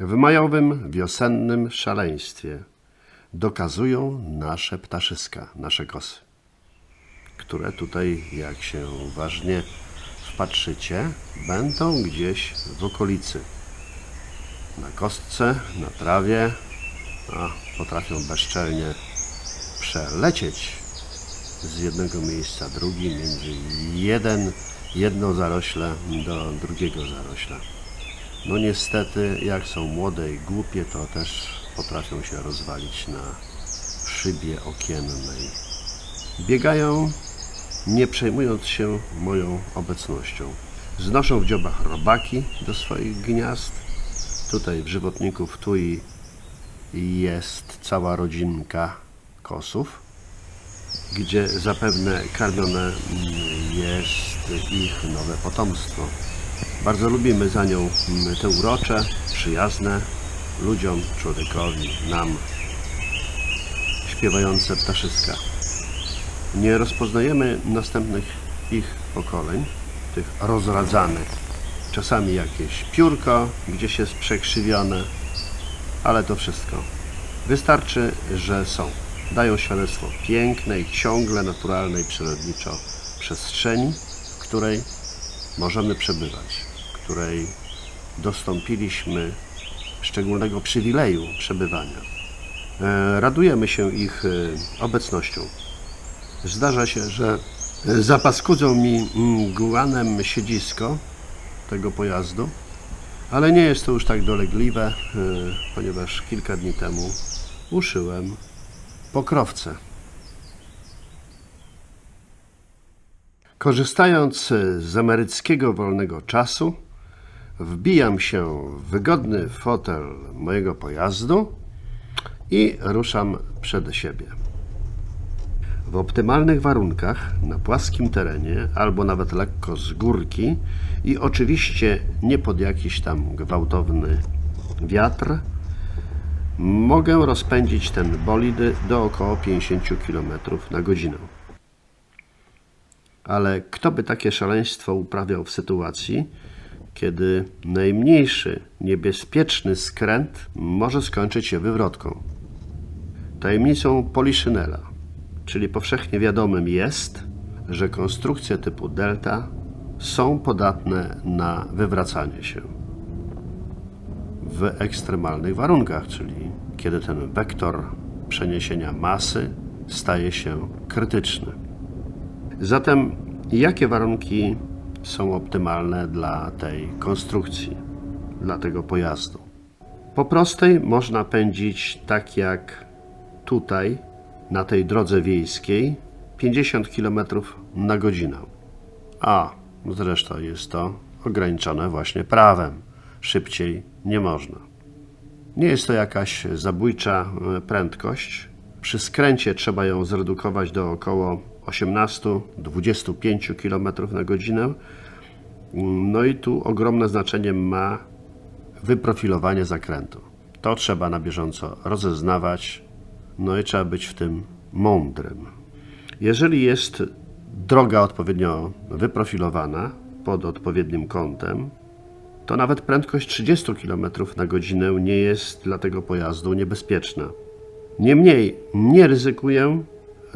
W majowym, wiosennym szaleństwie dokazują nasze ptaszyska, nasze kosy, które tutaj, jak się uważnie wpatrzycie, będą gdzieś w okolicy. Na kostce, na trawie, a potrafią bezczelnie przelecieć z jednego miejsca drugi, między jeden, jedno zarośle do drugiego zarośla. No niestety, jak są młode i głupie, to też potrafią się rozwalić na szybie okiennej. Biegają, nie przejmując się moją obecnością. Znoszą w dziobach robaki do swoich gniazd. Tutaj w żywotniku w Tui jest cała rodzinka kosów, gdzie zapewne karmione jest ich nowe potomstwo. Bardzo lubimy za nią mm, te urocze, przyjazne ludziom, człowiekowi, nam śpiewające ptaszyska. Nie rozpoznajemy następnych ich pokoleń, tych rozradzanych. Czasami jakieś piórko gdzieś jest przekrzywione, ale to wszystko. Wystarczy, że są. Dają świadectwo pięknej, ciągle naturalnej, przyrodniczo przestrzeni, w której możemy przebywać, której dostąpiliśmy szczególnego przywileju przebywania. E, Radujemy się ich e, obecnością. Zdarza się, że zapaskudzą mi mgłanem siedzisko tego pojazdu, ale nie jest to już tak dolegliwe, e, ponieważ kilka dni temu uszyłem pokrowce. Korzystając z emeryckiego wolnego czasu, wbijam się w wygodny fotel mojego pojazdu i ruszam przed siebie. W optymalnych warunkach, na płaskim terenie albo nawet lekko z górki i oczywiście nie pod jakiś tam gwałtowny wiatr, mogę rozpędzić ten bolid do około 50 km na godzinę. Ale kto by takie szaleństwo uprawiał w sytuacji, kiedy najmniejszy niebezpieczny skręt może skończyć się wywrotką? Tajemnicą Poliszynela, czyli powszechnie wiadomym jest, że konstrukcje typu delta są podatne na wywracanie się w ekstremalnych warunkach, czyli kiedy ten wektor przeniesienia masy staje się krytyczny. Zatem jakie warunki są optymalne dla tej konstrukcji, dla tego pojazdu? Po prostej można pędzić tak jak tutaj, na tej drodze wiejskiej, 50 km na godzinę. A zresztą jest to ograniczone właśnie prawem. Szybciej nie można. Nie jest to jakaś zabójcza e, prędkość. Przy skręcie trzeba ją zredukować do około 18-25 km na godzinę. No i tu ogromne znaczenie ma wyprofilowanie zakrętu. To trzeba na bieżąco rozeznawać, no i trzeba być w tym mądrym. Jeżeli jest droga odpowiednio wyprofilowana pod odpowiednim kątem, to nawet prędkość 30 km na godzinę nie jest dla tego pojazdu niebezpieczna. Niemniej nie ryzykuję,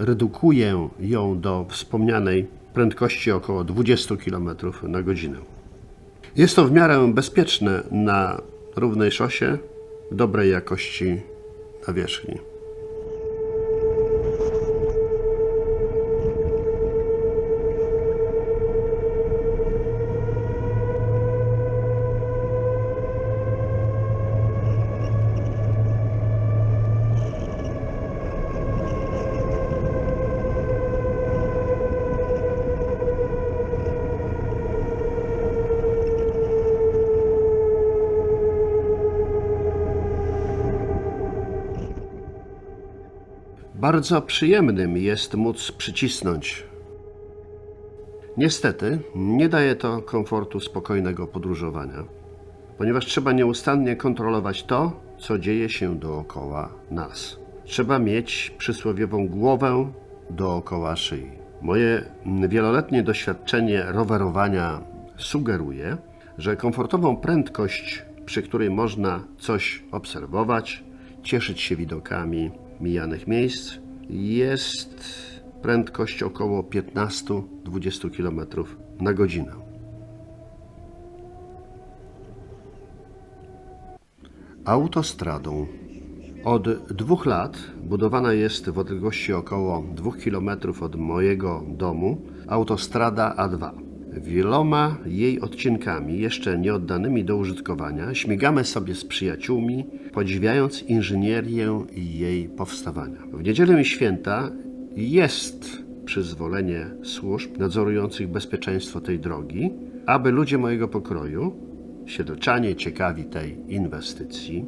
redukuję ją do wspomnianej prędkości około 20 km na godzinę. Jest to w miarę bezpieczne na równej szosie, dobrej jakości nawierzchni. Bardzo przyjemnym jest móc przycisnąć. Niestety, nie daje to komfortu spokojnego podróżowania, ponieważ trzeba nieustannie kontrolować to, co dzieje się dookoła nas. Trzeba mieć przysłowiową głowę dookoła szyi. Moje wieloletnie doświadczenie rowerowania sugeruje, że komfortową prędkość przy której można coś obserwować, cieszyć się widokami mijanych miejsc, jest prędkość około 15-20 km na godzinę. Autostradą. Od dwóch lat budowana jest w odległości około 2 km od mojego domu autostrada A2. Wieloma jej odcinkami, jeszcze nie oddanymi do użytkowania, śmigamy sobie z przyjaciółmi, podziwiając inżynierię jej powstawania. W niedzielę i święta jest przyzwolenie służb nadzorujących bezpieczeństwo tej drogi, aby ludzie mojego pokroju, siedlczanie ciekawi tej inwestycji,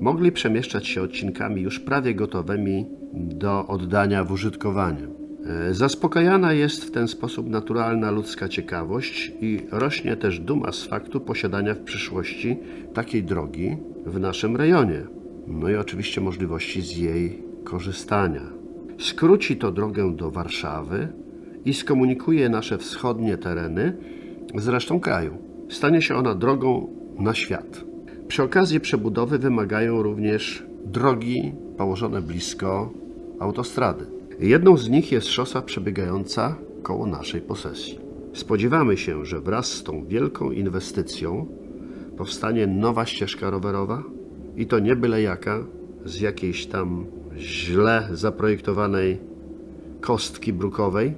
mogli przemieszczać się odcinkami już prawie gotowymi do oddania w użytkowanie. E, Zaspokajana jest w ten sposób naturalna ludzka ciekawość i rośnie też duma z faktu posiadania w przyszłości takiej drogi w naszym rejonie. No i oczywiście możliwości z jej korzystania. Skróci to drogę do Warszawy i skomunikuje nasze wschodnie tereny z resztą kraju. Stanie się ona drogą na świat. Przy okazji przebudowy wymagają również drogi położone blisko autostrady. Jedną z nich jest szosa przebiegająca koło naszej posesji. Spodziewamy się, że wraz z tą wielką inwestycją powstanie nowa ścieżka rowerowa i to nie byle jaka, z jakiejś tam źle zaprojektowanej kostki brukowej,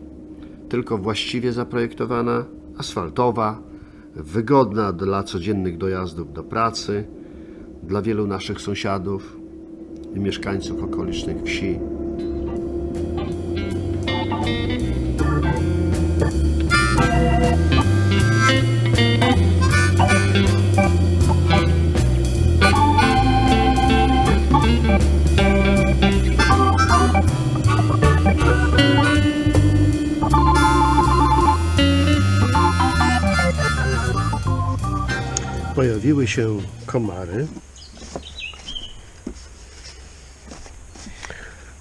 tylko właściwie zaprojektowana, asfaltowa, wygodna dla codziennych dojazdów do pracy, dla wielu naszych sąsiadów i mieszkańców okolicznych wsi. Pojawiły się komary.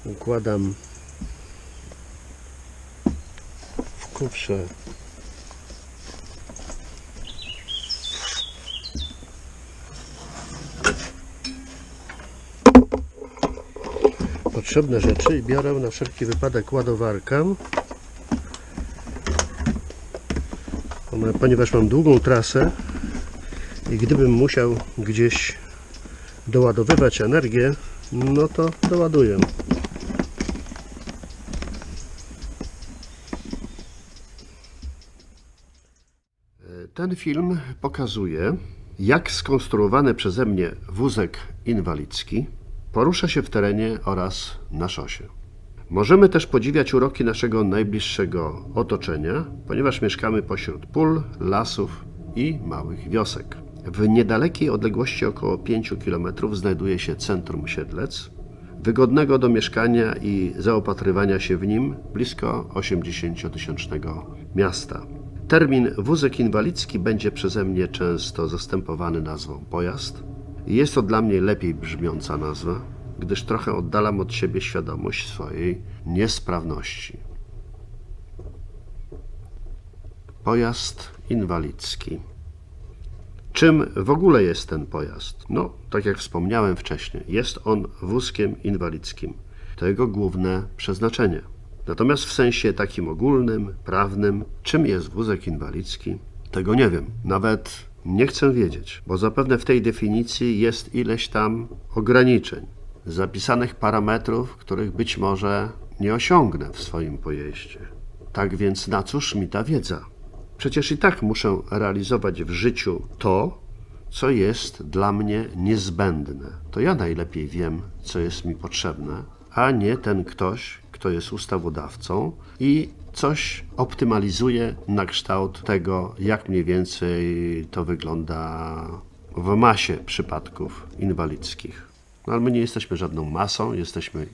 Układam w kufrze potrzebne rzeczy i biorę na wszelki wypadek ładowarkę. Ponieważ mam długą trasę, i gdybym musiał gdzieś doładowywać energię, no to doładuję. Ten film pokazuje, jak skonstruowany przeze mnie wózek inwalidzki porusza się w terenie oraz na szosie. Możemy też podziwiać uroki naszego najbliższego otoczenia, ponieważ mieszkamy pośród pól, lasów i małych wiosek. W niedalekiej odległości około 5 km znajduje się centrum Siedlec, wygodnego do mieszkania i zaopatrywania się w nim blisko 80-tysięcznego miasta. Termin wózek inwalidzki będzie przeze mnie często zastępowany nazwą pojazd. Jest to dla mnie lepiej brzmiąca nazwa, gdyż trochę oddalam od siebie świadomość swojej niesprawności. Pojazd inwalidzki. Czym w ogóle jest ten pojazd? No, tak jak wspomniałem wcześniej, jest on wózkiem inwalidzkim. To jego główne przeznaczenie. Natomiast w sensie takim ogólnym, prawnym, czym jest wózek inwalidzki, tego nie wiem. Nawet nie chcę wiedzieć, bo zapewne w tej definicji jest ileś tam ograniczeń, zapisanych parametrów, których być może nie osiągnę w swoim pojeździe. Tak więc na cóż mi ta wiedza? Przecież i tak muszę realizować w życiu to, co jest dla mnie niezbędne. To ja najlepiej wiem, co jest mi potrzebne, a nie ten ktoś, kto jest ustawodawcą i coś optymalizuje na kształt tego, jak mniej więcej to wygląda w masie przypadków inwalidzkich. No, ale my nie jesteśmy żadną masą, jesteśmy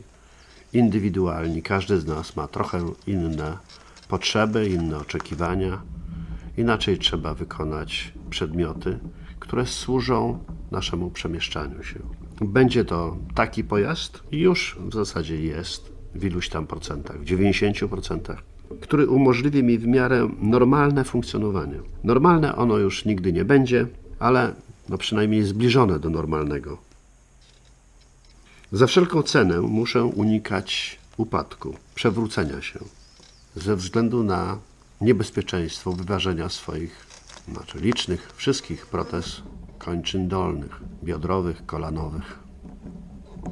indywidualni. Każdy z nas ma trochę inne potrzeby, inne oczekiwania. Inaczej trzeba wykonać przedmioty, które służą naszemu przemieszczaniu się. Będzie to taki pojazd, już w zasadzie jest w iluś tam procentach, w 90%, który umożliwi mi w miarę normalne funkcjonowanie. Normalne ono już nigdy nie będzie, ale no przynajmniej zbliżone do normalnego. Za wszelką cenę muszę unikać upadku, przewrócenia się, ze względu na niebezpieczeństwo wyważenia swoich, znaczy licznych, wszystkich protez kończyn dolnych, biodrowych, kolanowych.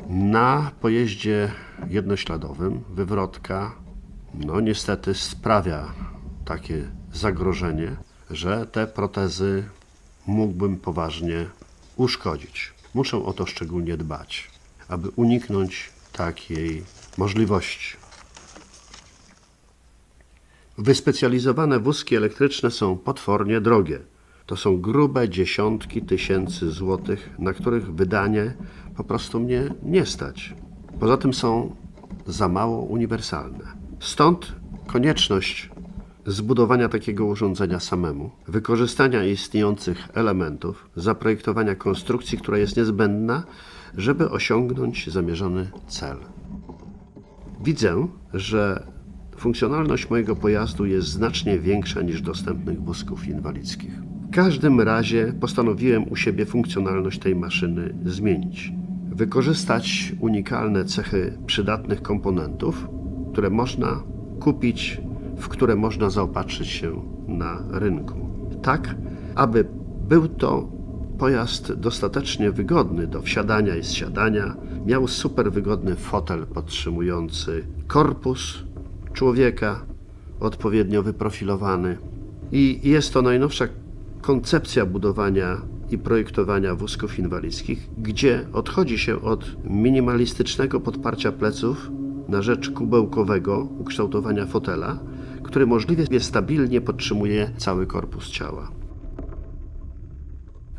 Na pojeździe jednośladowym wywrotka, no niestety sprawia takie zagrożenie, że te protezy mógłbym poważnie uszkodzić. Muszę o to szczególnie dbać, aby uniknąć takiej możliwości. Wyspecjalizowane wózki elektryczne są potwornie drogie. To są grube dziesiątki tysięcy złotych, na których wydanie po prostu mnie nie stać. Poza tym są za mało uniwersalne. Stąd konieczność zbudowania takiego urządzenia samemu, wykorzystania istniejących elementów, zaprojektowania konstrukcji, która jest niezbędna, żeby osiągnąć zamierzony cel. Widzę, że funkcjonalność mojego pojazdu jest znacznie większa niż dostępnych wózków inwalidzkich. W każdym razie postanowiłem u siebie funkcjonalność tej maszyny zmienić. Wykorzystać unikalne cechy przydatnych komponentów, które można kupić, w które można zaopatrzyć się na rynku. Tak, aby był to pojazd dostatecznie wygodny do wsiadania i zsiadania. Miał super wygodny fotel podtrzymujący korpus człowieka, odpowiednio wyprofilowany. I jest to najnowsza koncepcja budowania i projektowania wózków inwalidzkich, gdzie odchodzi się od minimalistycznego podparcia pleców na rzecz kubełkowego ukształtowania fotela, który możliwie stabilnie podtrzymuje cały korpus ciała.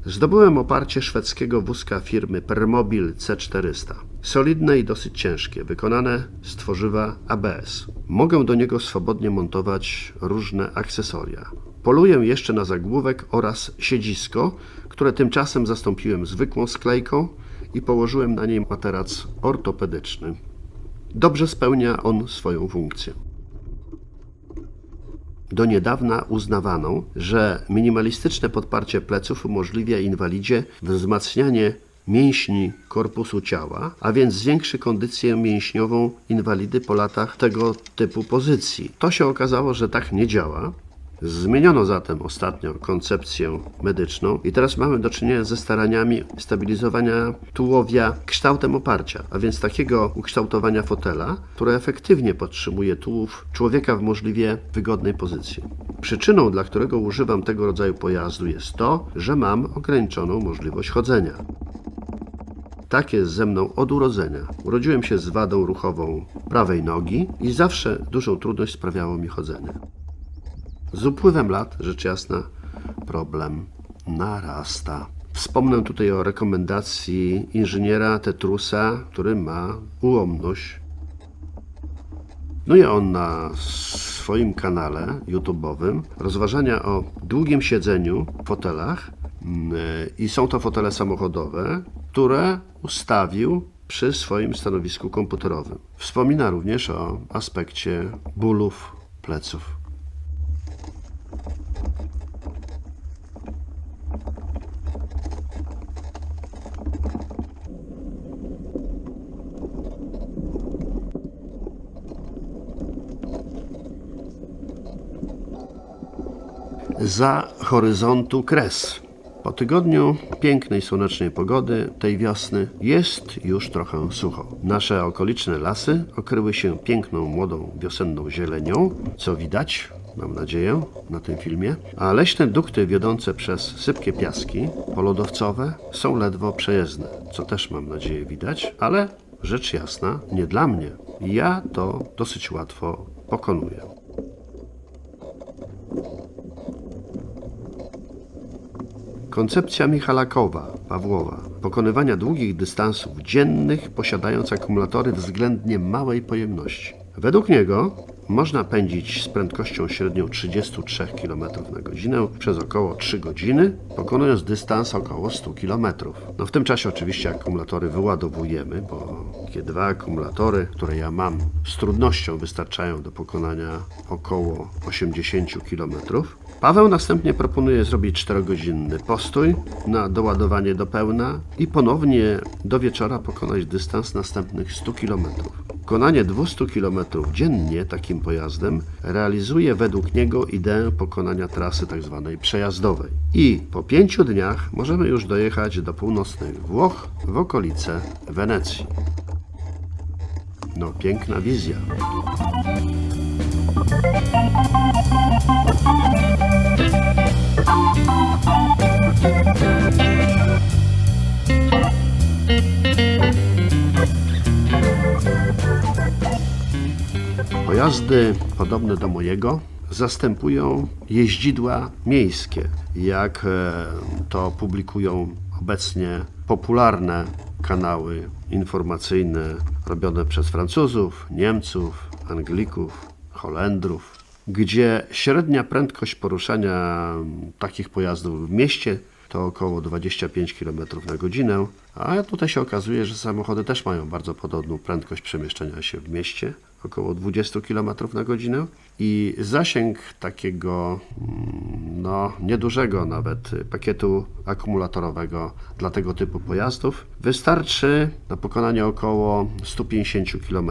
Zdobyłem oparcie szwedzkiego wózka firmy Permobil C400. Solidne i dosyć ciężkie, wykonane z tworzywa ABS. Mogę do niego swobodnie montować różne akcesoria. Poluję jeszcze na zagłówek oraz siedzisko, które tymczasem zastąpiłem zwykłą sklejką i położyłem na niej materac ortopedyczny. Dobrze spełnia on swoją funkcję do niedawna uznawano, że minimalistyczne podparcie pleców umożliwia inwalidzie wzmacnianie mięśni korpusu ciała, a więc zwiększy kondycję mięśniową inwalidy po latach tego typu pozycji. To się okazało, że tak nie działa. Zmieniono zatem ostatnio koncepcję medyczną i teraz mamy do czynienia ze staraniami stabilizowania tułowia kształtem oparcia, a więc takiego ukształtowania fotela, które efektywnie podtrzymuje tułów człowieka w możliwie wygodnej pozycji. Przyczyną, dla którego używam tego rodzaju pojazdu jest to, że mam ograniczoną możliwość chodzenia. Tak jest ze mną od urodzenia. Urodziłem się z wadą ruchową prawej nogi i zawsze dużą trudność sprawiało mi chodzenie. Z upływem lat, rzecz jasna, problem narasta. Wspomnę tutaj o rekomendacji inżyniera Tetrusa, który ma ułomność. No i on na swoim kanale YouTube'owym rozważania o długim siedzeniu w fotelach mm, i są to fotele samochodowe, które ustawił przy swoim stanowisku komputerowym. Wspomina również o aspekcie bólów pleców. Za horyzontu kres. Po tygodniu pięknej słonecznej pogody tej wiosny jest już trochę sucho. Nasze okoliczne lasy okryły się piękną, młodą, wiosenną zielenią, co widać, mam nadzieję, na tym filmie, a leśne dukty wiodące przez sypkie piaski polodowcowe są ledwo przejezdne, co też mam nadzieję widać, ale rzecz jasna, nie dla mnie. Ja to dosyć łatwo pokonuję. Koncepcja Michalakowa, Pawłowa, pokonywania długich dystansów dziennych, posiadając akumulatory względnie małej pojemności. Według niego można pędzić z prędkością średnią 33 km na godzinę przez około 3 godziny, pokonując dystans około 100 km. No w tym czasie oczywiście akumulatory wyładowujemy, bo takie dwa akumulatory, które ja mam, z trudnością wystarczają do pokonania około 80 km. Paweł następnie proponuje zrobić 4-godzinny postój na doładowanie do pełna i ponownie do wieczora pokonać dystans następnych 100 km. Konanie 200 km dziennie takim pojazdem realizuje według niego ideę pokonania trasy tzw. przejazdowej. I po pięciu dniach możemy już dojechać do północnych Włoch w okolice Wenecji. No, piękna wizja. Pojazdy podobne do mojego zastępują jeździdła miejskie, jak e, to publikują obecnie popularne kanały informacyjne robione przez Francuzów, Niemców, Anglików, Holendrów, gdzie średnia prędkość poruszania takich pojazdów w mieście to około 25 km na godzinę, a tutaj się okazuje, że samochody też mają bardzo podobną prędkość przemieszczania się w mieście, około 20 km na godzinę i zasięg takiego mm, no, niedużego nawet pakietu akumulatorowego dla tego typu pojazdów wystarczy na pokonanie około 150 km.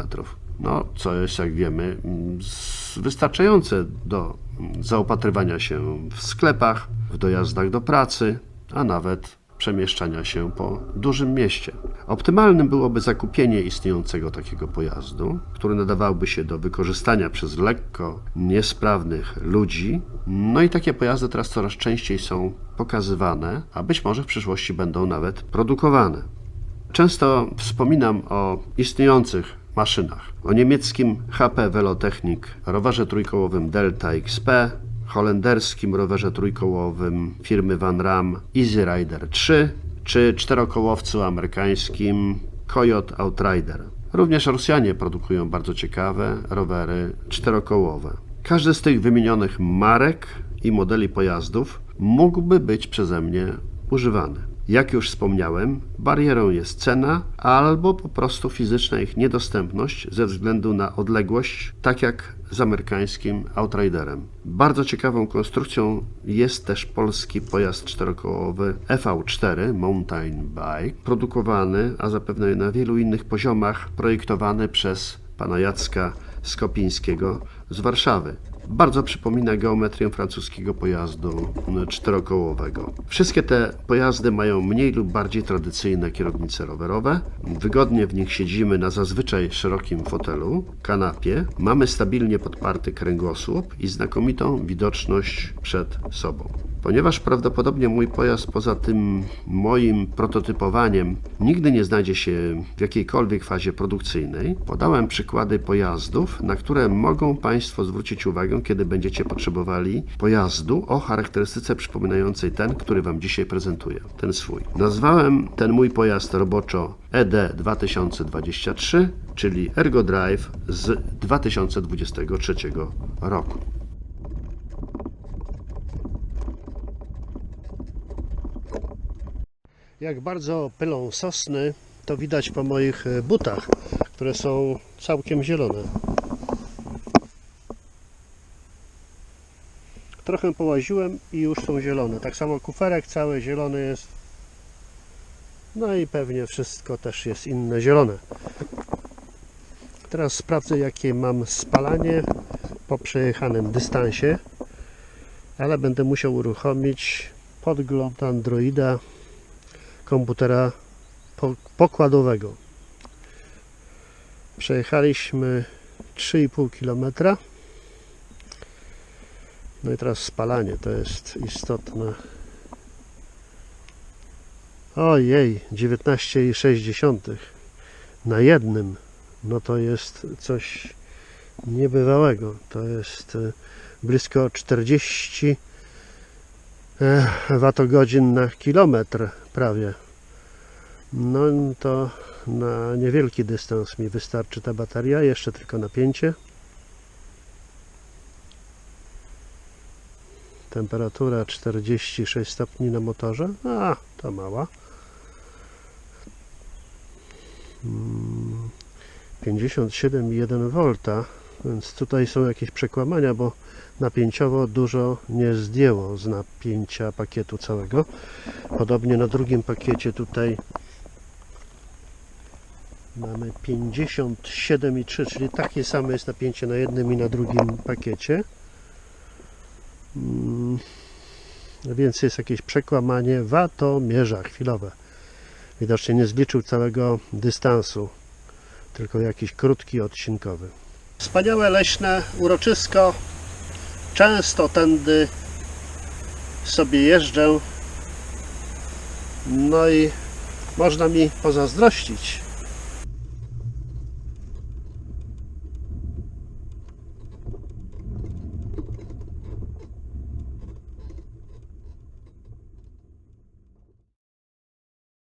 No, co jest, jak wiemy, wystarczające do mm, zaopatrywania się w sklepach, w dojazdach do pracy, a nawet przemieszczania się po dużym mieście. Optymalnym byłoby zakupienie istniejącego takiego pojazdu, który nadawałby się do wykorzystania przez lekko niesprawnych ludzi. No i takie pojazdy teraz coraz częściej są pokazywane, a być może w przyszłości będą nawet produkowane. Często wspominam o istniejących maszynach. O niemieckim HP Velotechnik rowerze trójkołowym Delta XP, holenderskim rowerze trójkołowym firmy Van Ram Easy Rider 3 czy czterokołowcu amerykańskim Coyote Outrider. Również Rosjanie produkują bardzo ciekawe rowery czterokołowe. Każdy z tych wymienionych marek i modeli pojazdów mógłby być przeze mnie używany. Jak już wspomniałem, barierą jest cena albo po prostu fizyczna ich niedostępność ze względu na odległość, tak jak z amerykańskim Outriderem. Bardzo ciekawą konstrukcją jest też polski pojazd czterokołowy EV4 Mountain Bike, produkowany, a zapewne na wielu innych poziomach, projektowany przez pana Jacka Skopińskiego z Warszawy. Bardzo przypomina geometrię francuskiego pojazdu mm, czterokołowego. Wszystkie te pojazdy mają mniej lub bardziej tradycyjne kierownice rowerowe. Wygodnie w nich siedzimy na zazwyczaj szerokim fotelu, kanapie. Mamy stabilnie podparty kręgosłup i znakomitą widoczność przed sobą. Ponieważ prawdopodobnie mój pojazd poza tym moim prototypowaniem nigdy nie znajdzie się w jakiejkolwiek fazie produkcyjnej, podałem przykłady pojazdów, na które mogą Państwo zwrócić uwagę, kiedy będziecie potrzebowali pojazdu o charakterystyce przypominającej ten, który Wam dzisiaj prezentuję, ten swój. Nazwałem ten mój pojazd roboczo ED 2023, czyli Ergo Drive z 2023 roku. Jak bardzo pylą sosny, to widać po moich e, butach, które są całkiem zielone. Trochę połaziłem i już są zielone. Tak samo kuferek cały zielony jest. No i pewnie wszystko też jest inne zielone. Teraz sprawdzę jakie mam spalanie po przejechanym dystansie, ale będę musiał uruchomić podgląd Androida komputera po- pokładowego. Przejechaliśmy 3,5 km. No i teraz spalanie to jest istotne. Ojej, 19,6 na jednym. No to jest coś niebywałego. To jest e, blisko 40 e, watogodzin na kilometr prawie. No to na niewielki dystans mi wystarczy ta bateria, jeszcze tylko napięcie. Temperatura 46 stopni na motorze. A, to mała. Mm, 57,1 V Więc tutaj są jakieś przekłamania, bo napięciowo dużo nie zdjęło z napięcia pakietu całego. Podobnie na drugim pakiecie tutaj mamy 57,3, czyli takie same jest napięcie na jednym i na drugim pakiecie. Mm, Więc jest jakieś przekłamanie. Watomierza chwilowe. Widocznie nie zliczył całego dystansu, tylko jakiś krótki, odcinkowy. Wspaniałe leśne uroczysko. Często tędy sobie jeżdżę. No i można mi pozazdrościć.